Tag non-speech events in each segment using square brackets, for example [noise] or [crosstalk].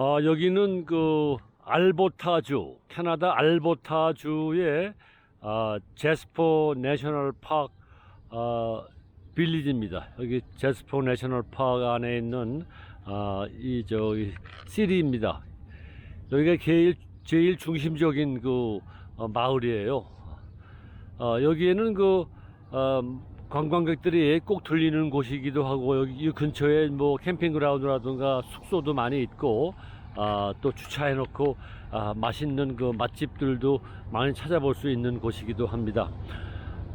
아, 여기는 그 알버타주, 캐나다 알버타주의 아, 제스포 내셔널 파크 아, 빌리지입니다. 여기 제스포 내셔널 파크 안에 있는 아, 이 저기 시리입니다. 여기가 제일 제일 중심적인 그 어, 마을이에요. 어, 여기에는 그 어, 관광객들이 꼭 들리는 곳이기도 하고 여기 이 근처에 뭐 캠핑 그라운드라든가 숙소도 많이 있고 아, 또 주차해 놓고 아, 맛있는 그 맛집들도 많이 찾아볼 수 있는 곳이기도 합니다.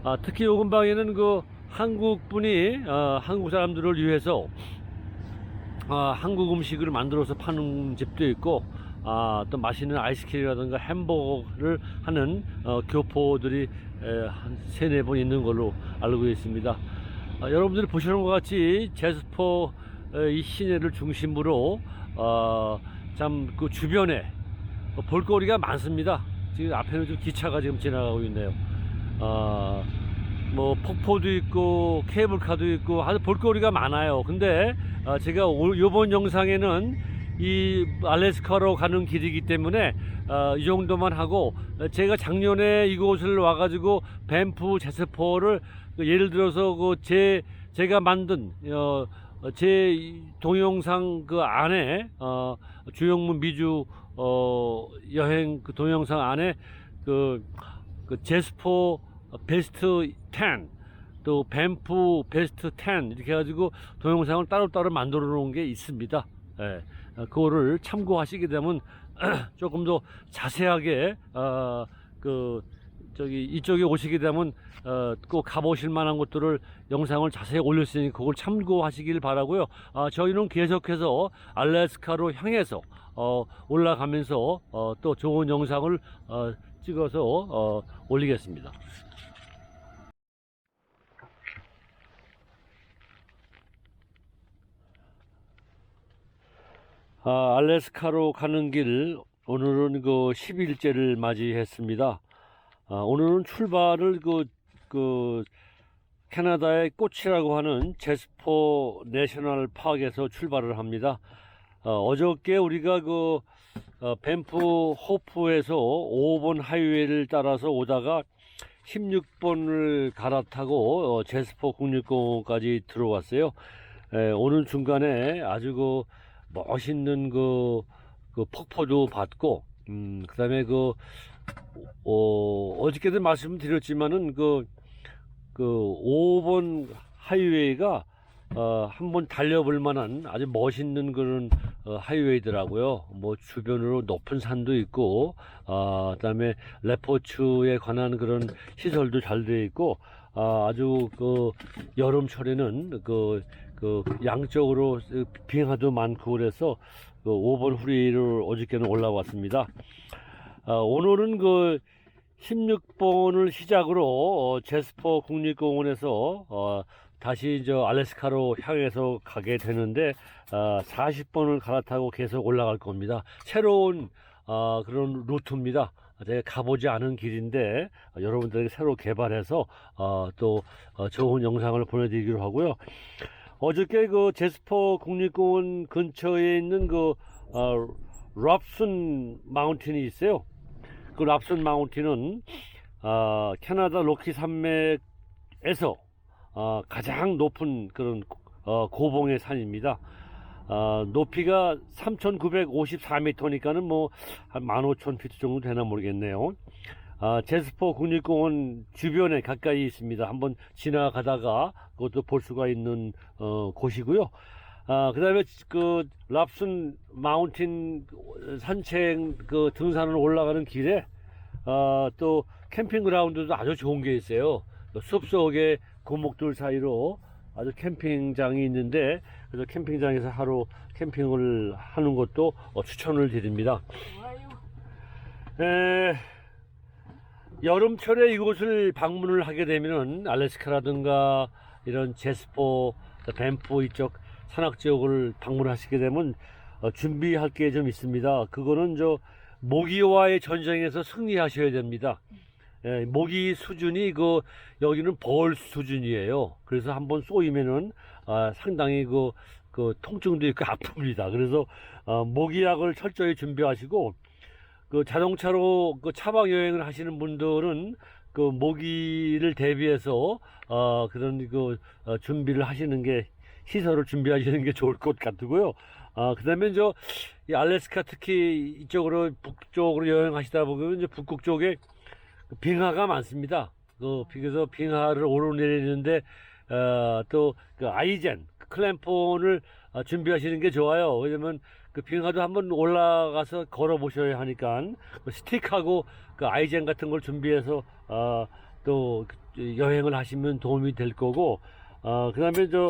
아, 특히 요 근방에는 그 한국 분이 어, 한국 사람들을 위해서 아, 한국 음식을 만들어서 파는 집도 있고 아, 또 맛있는 아이스크림이라든가 햄버거를 하는 어, 교포들이 에, 한 세네 번 있는 걸로 알고 있습니다. 아, 여러분들이 보시는 것 같이 제스포 에, 이 시내를 중심으로 어, 참그 주변에 볼거리가 많습니다. 지금 앞에는 좀 기차가 지금 지나가고 있네요. 아, 뭐 폭포도 있고 케이블카도 있고 아주 볼거리가 많아요. 근데 아, 제가 올- 이번 영상에는 이 알래스카로 가는 길이기 때문에 아, 이 정도만 하고 어, 제가 작년에 이곳을 와가지고 밴프 제스포를 그 예를 들어서 그 제 제가 만든 어, 어, 제이 동영상 그 안에 어, 주영문 미주 어, 여행 그 동영상 안에 그, 그 제스포 베스트 10, 또 밴프 베스트 10 이렇게 해가지고 동영상을 따로따로 만들어 놓은 게 있습니다. 예, 어, 그거를 참고하시게 되면 [clears throat] 조금 더 자세하게 어, 그 저기 이쪽에 오시게 되면 어, 꼭 가보실 만한 곳들을 영상을 자세히 올렸으니 그걸 참고하시길 바라고요. 아, 저희는 계속해서 알래스카로 향해서 어, 올라가면서 어, 또 좋은 영상을 어, 찍어서 어, 올리겠습니다. 아, 알래스카로 가는 길 오늘은 그 10일째를 맞이했습니다. 아, 오늘은 출발을 그, 그 캐나다의 꽃이라고 하는 제스포 내셔널 파크에서 출발을 합니다. 어, 저께 우리가 그 어, 밴프 호프에서 5번 하이웨이를 따라서 오다가 16번을 갈아타고 어, 제스포 국립공원까지 들어왔어요. 에, 오는 중간에 아주 그 멋있는 그, 그 폭포도 봤고, 음, 그 다음에 그, 어, 어저께도 말씀드렸지만은 그, 그 5번 하이웨이가 어, 한번 달려볼 만한 아주 멋있는 그런 어, 하이웨이더라고요. 뭐 주변으로 높은 산도 있고, 아, 그다음에 레포츠에 관한 그런 시설도 잘 되어 있고, 아, 아주 그 여름철에는 그, 그 양쪽으로 빙하도 많고 그래서 그 5번 후리를 어저께는 올라왔습니다. 아, 오늘은 그 16번을 시작으로 어, 제스퍼 국립공원에서 어, 다시 저 알래스카로 향해서 가게 되는데 아, 40번을 갈아타고 계속 올라갈 겁니다. 새로운 아, 그런 루트입니다. 제가 가보지 않은 길인데 어, 여러분들에게 새로 개발해서 어, 또 어, 좋은 영상을 보내드리기로 하고요. 어저께 그 제스퍼 국립공원 근처에 있는 그 어, 랍슨 마운틴이 있어요. 그 랍슨 마운틴은 어, 캐나다 로키 산맥에서 어, 가장 높은 그런 어, 고봉의 산입니다. 어, 높이가 3,954m니까는 뭐 한 15,000피트 정도 되나 모르겠네요. 아, 제스포 국립공원 주변에 가까이 있습니다. 한번 지나가다가 그것도 볼 수가 있는 어, 곳이고요. 아, 그다음에 그 랍슨 마운틴 산책 그 등산을 올라가는 길에 어, 또 캠핑 그라운드도 아주 좋은 게 있어요. 숲 속에 고목들 사이로 아주 캠핑장이 있는데 그래서 캠핑장에서 하루 캠핑을 하는 것도 어, 추천을 드립니다. 에, 여름철에 이곳을 방문을 하게 되면은 알래스카라든가 이런 제스포, 밴프 이쪽 산악 지역을 방문하시게 되면 어, 준비할 게 좀 있습니다. 그거는 저 모기와의 전쟁에서 승리하셔야 됩니다. 예, 모기 수준이 그 여기는 벌 수준이에요. 그래서 한번 쏘이면은 아, 상당히 그 그 통증도 있고 [laughs] 아픕니다. 그래서 어, 모기약을 철저히 준비하시고 그 자동차로 그 차박 여행을 하시는 분들은 그 모기를 대비해서 어 그런 그 어, 준비를 하시는 게 시설을 준비하시는 게 좋을 것 같고요. 아 그 다음에 저이 알래스카 특히 이쪽으로 북쪽으로 여행하시다 보면 이제 북극 쪽에 그 빙하가 많습니다. 그 그래서 빙하를 오르내리는데 어, 또 그 아이젠 클램폰을 어, 준비하시는 게 좋아요. 왜냐면 그 빙하도 한번 올라가서 걸어 보셔야 하니까 그 스틱하고 그 아이젠 같은 걸 준비해서 어, 또 여행을 하시면 도움이 될 거고 어, 그다음에 저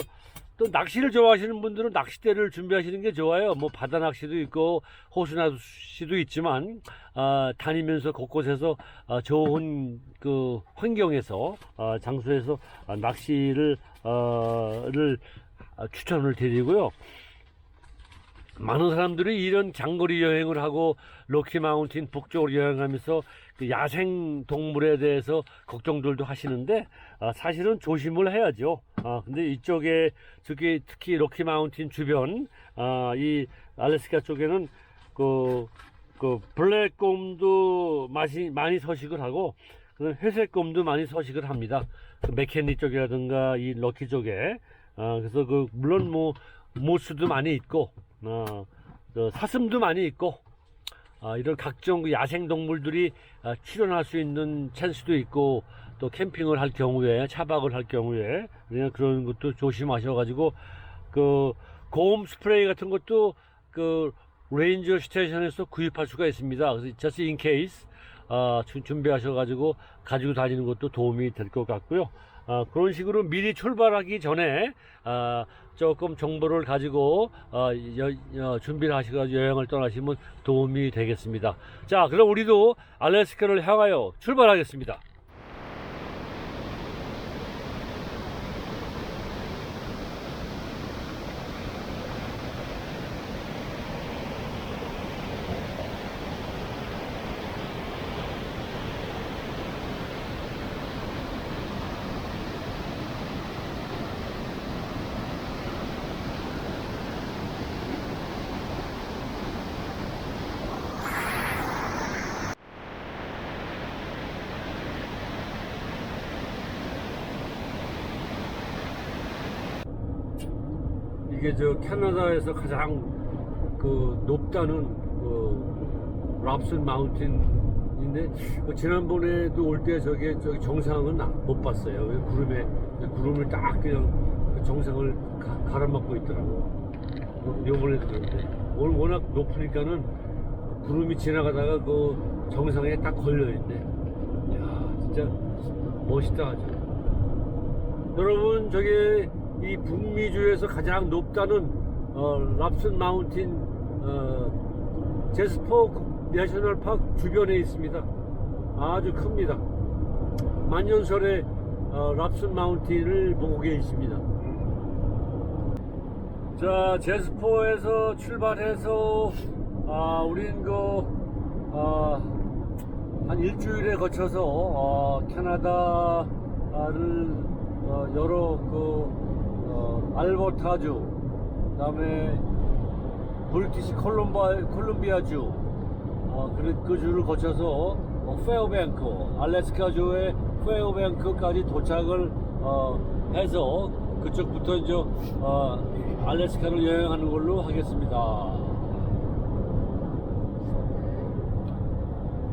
또 낚시를 좋아하시는 분들은 낚싯대를 준비하시는 게 좋아요. 뭐 바다 낚시도 있고 호수 낚시도 있지만 아, 다니면서 곳곳에서 아, 좋은 그 환경에서 아, 장소에서 아, 낚시를 어, 를 아, 추천을 드리고요. 많은 사람들이 이런 장거리 여행을 하고 로키 마운틴 북쪽으로 여행하면서 그 야생 동물에 대해서 걱정들도 하시는데 아, 사실은 조심을 해야죠. 아, 근데 이쪽에 특히 특히 로키 마운틴 주변 아, 이 알래스카 쪽에는 그, 그 블랙곰도 많이 많이 서식을 하고 그 회색곰도 많이 서식을 합니다. 그 맥켄리 쪽이라든가 이 럭키 쪽에 아, 그래서 그 물론 뭐 모스도 많이 있고 어, 저 사슴도 많이 있고 아, 이런 각종 그 야생 동물들이 아, 출현할 수 있는 찬스도 있고 또 캠핑을 할 경우에 차박을 할 경우에 그런 것도 조심하셔가지고 그 고음 스프레이 같은 것도 그 레인저 스테이션에서 구입할 수가 있습니다. 그래서 just in case 아, 주- 준비하셔가지고 가지고 다니는 것도 도움이 될 것 같고요. 아, 그런 식으로 미리 출발하기 전에 아, 조금 정보를 가지고 어, 여- 여- 준비를 하시고 여행을 떠나시면 도움이 되겠습니다. 자, 그럼 우리도 알래스카를 향하여 출발하겠습니다. 이게 저 캐나다에서 가장 그 높다는 그 랍슨 마운틴인데 그 지난번에도 올 때 저게 저기 정상은 나- 못 봤어요. 왜 구름에 구름을 딱 그냥 그 정상을 가, 가로막고 있더라고. 요- 요번에도 그런데 오늘 워낙 높으니까는 구름이 지나가다가 그 정상에 딱 걸려 있네. 야 진짜 멋있다 아주. 여러분 저게 이 북미주에서 가장 높다는 어, 랍슨 마운틴 어, 제스퍼 내셔널 파크 주변에 있습니다. 아주 큽니다. 만년설에 어, 랍슨 마운틴을 보고 계십니다. 자 제스퍼에서 출발해서 아, 우린 그 아, 한 일주일에 거쳐서 어, 캐나다를 어, 여러 그 어, 알버타주, 그 다음에 브리티시 콜롬바, 콜ум비아주, 어, 그, 그 주를 거쳐서 어, 페어뱅크, 알래스카주의 페어뱅크까지 도착을 어, 해서 그쪽부터 이제 어, 알래스카를 여행하는 걸로 하겠습니다.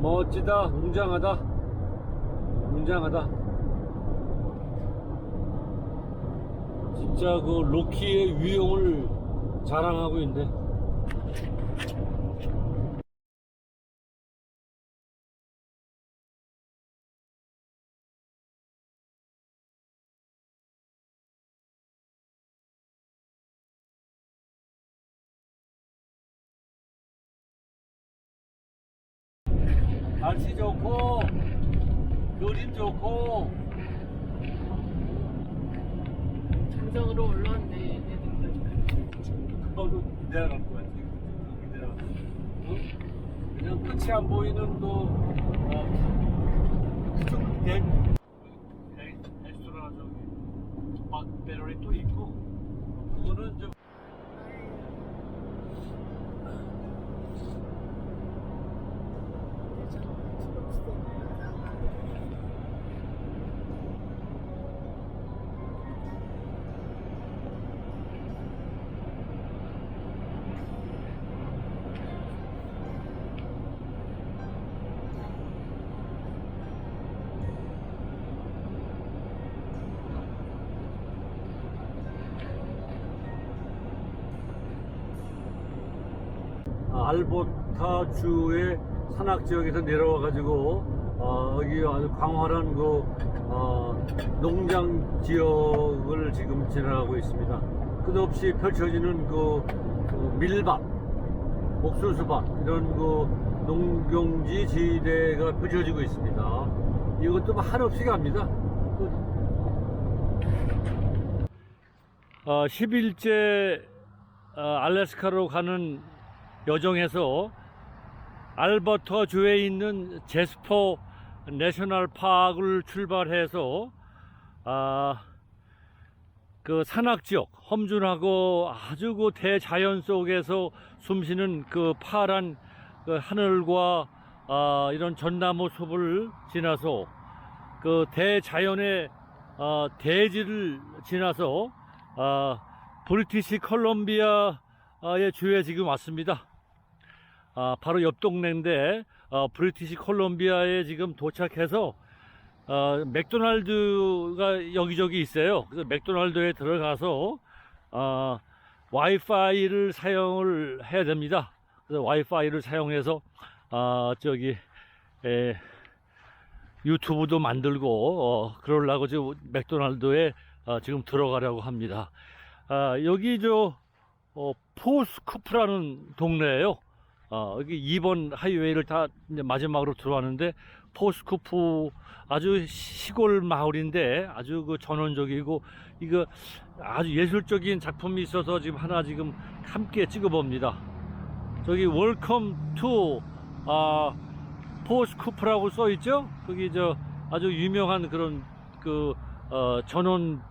멋지다, 웅장하다, 웅장하다. 진짜 그 로키의 위용을 자랑하고 있는데. 날씨 좋고 그림 좋고 정상으로 올라왔네 그거도 내려갈 것 같아. 내려갈 것 같아. 어? 그냥 끝이 안 보이는 또 어, 그쪽 대 레스토랑 저기 막 배럴이 또 있고 그거는 좀 알버타 주의 산악 지역에서 내려와 가지고 어, 여기 아주 광활한 그 어, 농장 지역을 지금 지나가고 있습니다. 끝없이 펼쳐지는 그, 그 밀밭, 옥수수밭 이런 그 농경지 지대가 펼쳐지고 있습니다. 이것도 뭐 한없이 갑니다. 그 어, 10일째 어, 알래스카로 가는 여정에서 알버타 주에 있는 제스퍼 내셔널 파크를 출발해서 아, 그 산악 지역 험준하고 아주 그 대자연 속에서 숨쉬는 그 파란 그 하늘과 아, 이런 전나무 숲을 지나서 그 대자연의 어, 대지를 지나서 아, 브리티시 컬럼비아의 주에 지금 왔습니다. 아, 바로 옆 동네인데 어, 브리티시 콜롬비아에 지금 도착해서 어, 맥도날드가 여기저기 있어요. 그래서 맥도날드에 들어가서 어, 와이파이를 사용을 해야 됩니다. 그래서 와이파이를 사용해서 어, 저기 에, 유튜브도 만들고 어, 그러려고 지금 맥도날드에 어, 지금 들어가려고 합니다. 아, 여기 저 어, 포스쿠프라는 동네예요. 어, 여기 2번 하이웨이를 다 이제 마지막으로 들어왔는데 포스쿠프 아주 시골 마을인데 아주 그 전원적이고 이거 아주 예술적인 작품이 있어서 지금 하나 지금 함께 찍어봅니다. 저기 웰컴 투 아, 포스쿠프라고 써 있죠? 거기 저 아주 유명한 그런 그 어, 전원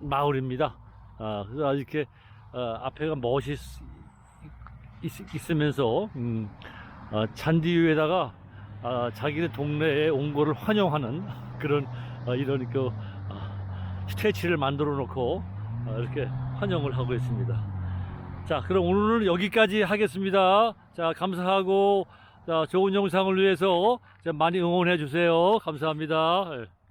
마을입니다. 아, 그래서 이렇게 어, 앞에가 멋있 있, 으면서 음, 어, 잔디 위에다가 아, 자기네 동네에 온 거를 환영하는 그런 어, 이런 그 어, 스테이치를 만들어 놓고 어, 이렇게 환영을 하고 있습니다. 자, 그럼 오늘은 여기까지 하겠습니다. 자, 감사하고 자, 좋은 영상을 위해서 자, 많이 응원해 주세요. 감사합니다. 예.